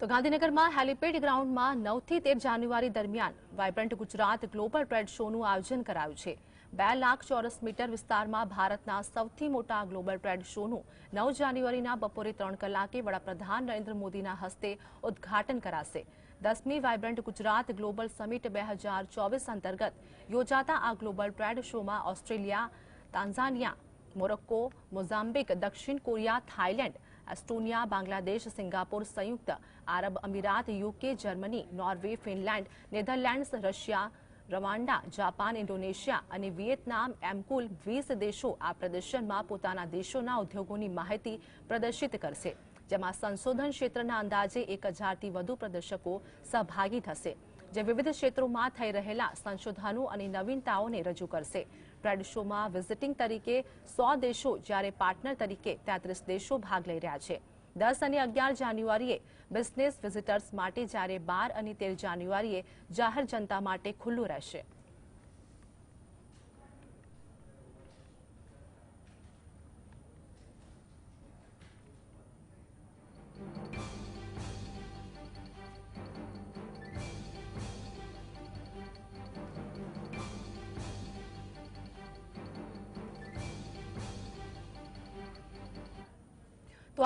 તો ગાંધીનગરમાં હેલિપેડ ગ્રાઉન્ડમાં નવથી તેર જાન્યુઆરી દરમિયાન વાયબ્રન્ટ ગુજરાત ગ્લોબલ ટ્રેડ શોનું આયોજન કરાયું છે. બે લાખ ચોરસ મીટર વિસ્તારમાં ભારતના સૌથી મોટા ગ્લોબલ ટ્રેડ શોનું નવ જાન્યુઆરીના બપોરે ત્રણ કલાકે વડાપ્રધાન નરેન્દ્ર મોદીના હસ્તે ઉદ્ઘાટન કરાશે. દસમી વાયબ્રન્ટ ગુજરાત ગ્લોબલ સમિટ બે હજાર ચોવીસ અંતર્ગત યોજાતા આ ગ્લોબલ ટ્રેડ શોમાં ઓસ્ટ્રેલિયા તાન્ઝાનિયા મોરક્કો, મોઝામ્બિક, દક્ષિણ Korea, Thailand Estonia, Bangladesh, Singapore, સંયુક્ત આરબ અમીરાત, UK, Germany, Norway, Finland, Netherlands, Russia Rwanda Japan, Indonesia અને વિયેતનામ એમ કુલ વીસ દેશો આ પ્રદર્શનમાં પોતાના દેશોના ઉદ્યોગોની માહિતી પ્રદર્શિત કરશે, જેમાં સંશોધન ક્ષેત્રના અંદાજે એક હજારથી વધુ પ્રદર્શકો સહભાગી થશે, જે વિવિધ ક્ષેત્રોમાં થઈ રહેલા સંશોધનો અને નવીનતાઓને રજૂ કરશે. ટ્રેડ શોમાં વિઝિટિંગ તરીકે સો દેશો જ્યારે પાર્ટનર તરીકે તેત્રીસ દેશો ભાગ લઈ રહ્યા છે. દસ અને અગિયાર જાન્યુઆરીએ બિઝનેસ વિઝિટર્સ માટે જ્યારે બાર અને તેર જાન્યુઆરીએ જાહેર જનતા માટે ખુલ્લું રહેશે.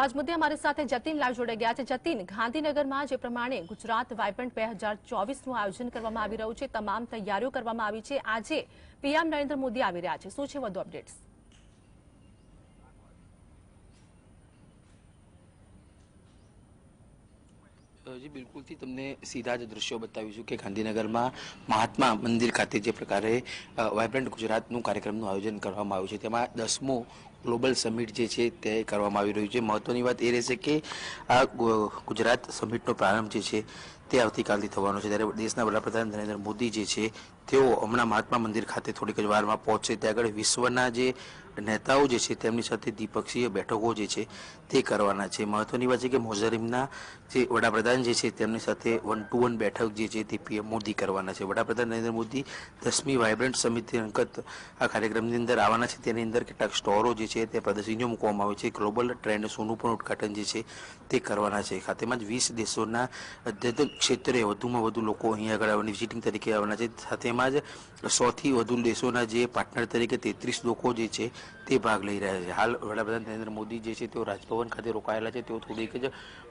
આજ મુદ્દે અમારી સાથે જતીન લાઈવ જોડાઈ ગયા છે. જતીન, ગાંધીનગરમાં જે પ્રમાણે ગુજરાત વાયબ્રન્ટ બે હજાર ચોવીસનું આયોજન કરવામાં આવી રહ્યું છે, તમામ તૈયારીઓ કરવામાં આવી છે. આજે પીએમ નરેન્દ્ર મોદી આવી રહ્યા છે. શું છે વધુ અપડેટ્સ? જી, બિલકુલથી તમને સીધા જ દ્રશ્યો બતાવીશું કે ગાંધીનગરમાં મહાત્મા મંદિર ખાતે જે પ્રકારે વાયબ્રન્ટ ગુજરાતનું કાર્યક્રમનું આયોજન કરવામાં આવ્યું છે. તેમાં દસમો ગ્લોબલ સમિટ જે છે તે કરવામાં આવી રહ્યું છે. મહત્વની વાત એ રહેશે કે આ ગુજરાત સમિટનો પ્રારંભ જે છે તે આવતીકાલથી થવાનો છે. ત્યારે દેશના વડાપ્રધાન નરેન્દ્ર મોદી જે છે, તેઓ હમણાં મહાત્મા મંદિર ખાતે થોડીક જ વારમાં પહોંચશે. ત્યાં આગળ વિશ્વના જે નેતાઓ જે છે, તેમની સાથે દ્વિપક્ષીય બેઠકો જે છે, તે કરવાના છે. મહત્વની વાત છે કે મોઝરીમના જે વડાપ્રધાન જે છે, તેમની સાથે વન ટુ વન બેઠક જે છે, તે પીએમ મોદી કરવાના છે. વડાપ્રધાન નરેન્દ્ર મોદી દસમી વાઇબ્રન્ટ સમિતિ અંગત આ કાર્યક્રમની અંદર આવવાના છે. તેની અંદર કેટલાક સ્ટોરો જે છે, તે પ્રદર્શનીઓ મૂકવામાં આવે છે. ગ્લોબલ ટ્રેન્ડ શોનું પણ ઉદઘાટન જે છે, તે કરવાના છે. ખાતેમાં જ વીસ દેશોના અદ્યતન ક્ષેત્રે વધુમાં વધુ લોકો અહીંયા આગળ આવવાની વિઝિટિંગ તરીકે આવવાના છે. સાથેમાં જ સોથી વધુ દેશોના જે પાર્ટનર તરીકે તેત્રીસ લોકો જે છે તે ભાગ લઈ રહ્યા છે. હાલ વડાપ્રધાન નરેન્દ્ર મોદી જે છે તેઓ રાજભવન ખાતે રોકાયેલા છે. તેઓ થોડીક જ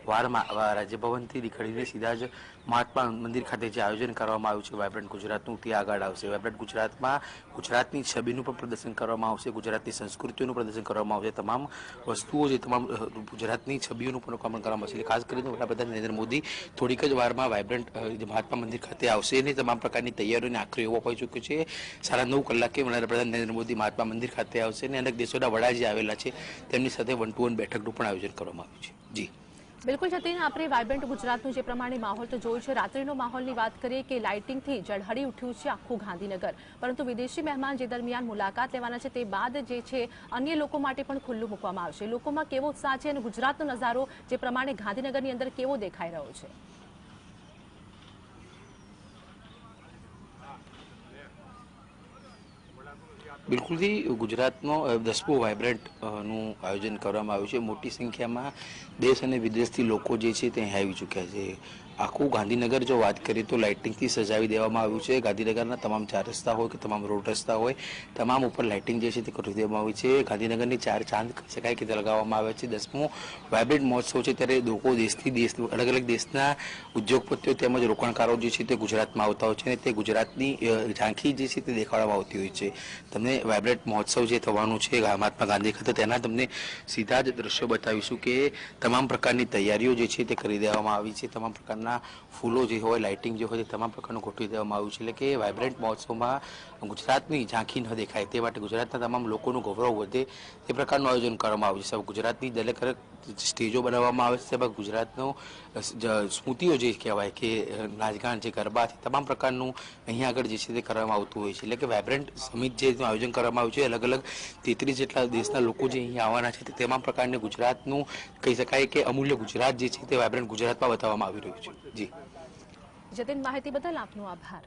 વારમાં રાજ્યભવનથી નીકળીને સીધા જ મહાત્મા મંદિર ખાતે જે આયોજન કરવામાં આવ્યું છે વાયબ્રન્ટ ગુજરાતનું તે આગળ આવશે. વાયબ્રન્ટ ગુજરાતમાં ગુજરાતની છબીનું પણ પ્રદર્શન કરવામાં આવશે, ગુજરાતની સંસ્કૃતિઓનું પ્રદર્શન કરવામાં આવશે. તમામ વસ્તુઓ જે તમામ ગુજરાતની છબીઓનું પણ કરવામાં આવશે. ખાસ કરીને વડાપ્રધાન નરેન્દ્ર મોદી થોડીક જ વારમાં વાઇબ્રન્ટ વાયબ્રન્ટ મહાત્મા મંદિર ખાતે આવશે અને તમામ પ્રકારની તૈયારીઓને આખરી એવો હોઈ ચૂક્યો છે. સાડા નવ કલાકે વડાપ્રધાન નરેન્દ્ર મોદી મહાત્મા મંદિર ખાતે આવશે અને અનેક દેશોના વડા જે આવેલા છે, તેમની સાથે વન ટુ વન બેઠકનું પણ આયોજન કરવામાં આવ્યું છે. જી. બિલકુલ જતીન આપણે વાઇબ્રન્ટ ગુજરાતનું જે પ્રમાણે માહોલ તો જોયું છે, રાત્રિનો માહોલની વાત કરીએ કે લાઇટિંગથી ઝળહળી ઉઠ્યું છે આખું ગાંધીનગર. પરંતુ વિદેશી મહેમાન જે દરમિયાન મુલાકાત લેવાના છે તે બાદ જે છે, અન્ય લોકો માટે પણ ખુલ્લું મૂકવામાં આવશે. લોકોમાં કેવો ઉત્સાહ છે અને ગુજરાતનો નજારો જે પ્રમાણે ગાંધીનગરની અંદર કેવો દેખાઈ રહ્યો છે? બિલકુલથી ગુજરાતનો દસમો વાઇબ્રન્ટનું આયોજન કરવામાં આવ્યું છે. મોટી સંખ્યામાં દેશ અને વિદેશથી લોકો જે છે તે અહીં આવી ચૂક્યા છે. આખું ગાંધીનગર જો વાત કરીએ તો લાઇટિંગથી સજાવી દેવામાં આવ્યું છે. ગાંધીનગરના તમામ ચાર રસ્તા હોય કે તમામ રોડ રસ્તા હોય, તમામ ઉપર લાઇટિંગ જે છે તે કરી દેવામાં આવી છે. ગાંધીનગરની ચાર ચાંદ કહી શકાય કે લગાવવામાં આવે છે. દસમું વાઇબ્રન્ટ મહોત્સવ છે ત્યારે લોકો દેશથી દેશ અલગ અલગ દેશના ઉદ્યોગપતિઓ તેમજ રોકાણકારો જે છે તે ગુજરાતમાં આવતા હોય છે અને તે ગુજરાતની ઝાંખી જે છે તે દેખાડવામાં આવતી હોય છે. તમને વાઇબ્રન્ટ મહોત્સવ જે થવાનું છે મહાત્મા ગાંધી ખાતે, તેના તમને સીધા જ દ્રશ્યો બતાવીશું કે તમામ પ્રકારની તૈયારીઓ જે છે તે કરી દેવામાં આવી છે. તમામ પ્રકારના ફૂલો જે હોય, લાઇટિંગ જે હોય, તે તમામ પ્રકારનું ગોઠવી દેવામાં આવ્યું છે. એટલે કે વાઇબ્રન્ટ મહોત્સવમાં ગુજરાતની ઝાંખી ન દેખાય. તે માટે ગુજરાતના તમામ લોકોનું ગૌરવ વધે તે પ્રકારનું આયોજન કરવામાં આવ્યું છે. ગુજરાતની દરેક સ્ટેજો બનાવવામાં આવે છે. તેમાં ગુજરાતનો સ્મૃતિઓ જે કહેવાય કે, નાચગાન છે ગરબા છે, તમામ પ્રકારનું અહીંયા આગળ જે છે તે કરવામાં આવતું હોય છે. એટલે કે વાઇબ્રન્ટ સમિટ જે આયોજન કરવામાં આવ્યું છે અલગ અલગ તેત્રીસ જેટલા દેશના લોકો જે અહીંયા આવવાના છે, તે તમામ પ્રકારની ગુજરાતનું કહી શકાય કે અમૂલ્ય ગુજરાત જે છે તે વાઇબ્રન્ટ ગુજરાતમાં બતાવવામાં આવી રહ્યું છે. જી. જતીન માહિતી બદલ આપનો આભાર.